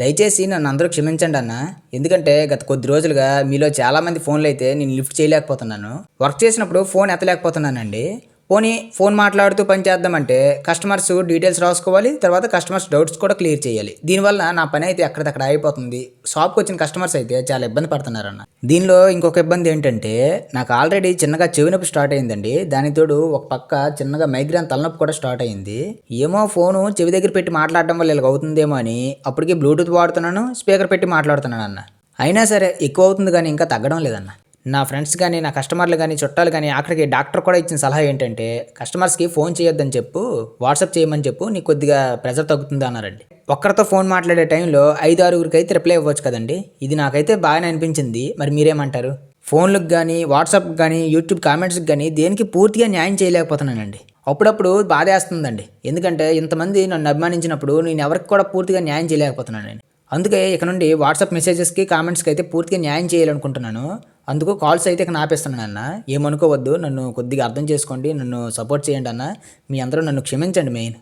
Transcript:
దయచేసి నన్ను అందరూ క్షమించండి అన్న. ఎందుకంటే గత కొద్ది రోజులుగా మీలో చాలా మంది ఫోన్లు అయితే నేను లిఫ్ట్ చేయలేకపోతున్నాను. వర్క్ చేసినప్పుడు ఫోన్ ఎత్తలేకపోతున్నానండి. పోనీ ఫోన్ మాట్లాడుతూ పని చేద్దామంటే కస్టమర్స్ డీటెయిల్స్ రాసుకోవాలి తర్వాత కస్టమర్స్ డౌట్స్ కూడా క్లియర్ చేయాలి. దీనివల్ల నా పని అయితే ఎక్కడిదక్కడ అయిపోతుంది షాప్కి వచ్చిన కస్టమర్స్ అయితే చాలా ఇబ్బంది పడుతున్నారన్న. దీనిలో ఇంకొక ఇబ్బంది ఏంటంటే నాకు ఆల్రెడీ చిన్నగా చెవి నొప్పి స్టార్ట్ అయిందండి. దానితోడు ఒక పక్క చిన్నగా మైగ్రేన్ తలనొప్పి కూడా స్టార్ట్ అయింది. ఏమో ఫోను చెవి దగ్గర పెట్టి మాట్లాడడం వల్ల ఇలాగ అవుతుందేమో అని అప్పటికి బ్లూటూత్ వాడుతున్నాను స్పీకర్ పెట్టి మాట్లాడుతున్నాను అన్న అయినా సరే ఎక్కువ అవుతుంది కానీ ఇంకా తగ్గడం లేదన్న. నా ఫ్రెండ్స్ కానీ నా కస్టమర్లు కానీ చుట్టాలు కానీ అక్కడికి డాక్టర్ కూడా ఇచ్చిన సలహా ఏంటంటే కస్టమర్స్కి ఫోన్ చేయొద్దని చెప్పు వాట్సాప్ చేయమని చెప్పు నీకు కొద్దిగా ప్రెజర్ తగ్గుతుంది అన్నారండి. ఒక్కరితో ఫోన్ మాట్లాడే టైంలో ఐదు ఆరుగురికి అయితే రిప్లై ఇవ్వచ్చు కదండి. ఇది నాకైతే బాగానే అనిపించింది. మరి మీరేమంటారు? ఫోన్లకు కానీ వాట్సాప్కి కానీ యూట్యూబ్ కామెంట్స్కి కానీ దేనికి పూర్తిగా న్యాయం చేయలేకపోతున్నానండి. అప్పుడప్పుడు బాధేస్తుందండి ఎందుకంటే ఇంతమంది నన్ను అభిమానించినప్పుడు నేను ఎవరికి కూడా పూర్తిగా న్యాయం చేయలేకపోతున్నానండి. అందుకే ఇక నుండి వాట్సాప్ మెసేజెస్కి కామెంట్స్కి అయితే పూర్తిగా న్యాయం చేయాలనుకుంటున్నాను. అందుకు కాల్స్ అయితే ఇక ఆపేస్తున్నాను అన్న. ఏమనుకోవద్దు నన్ను కొద్దిగా అర్థం చేసుకోండి నన్ను సపోర్ట్ చేయండి అన్న. మీ అందరూ నన్ను క్షమించండి మెయిన్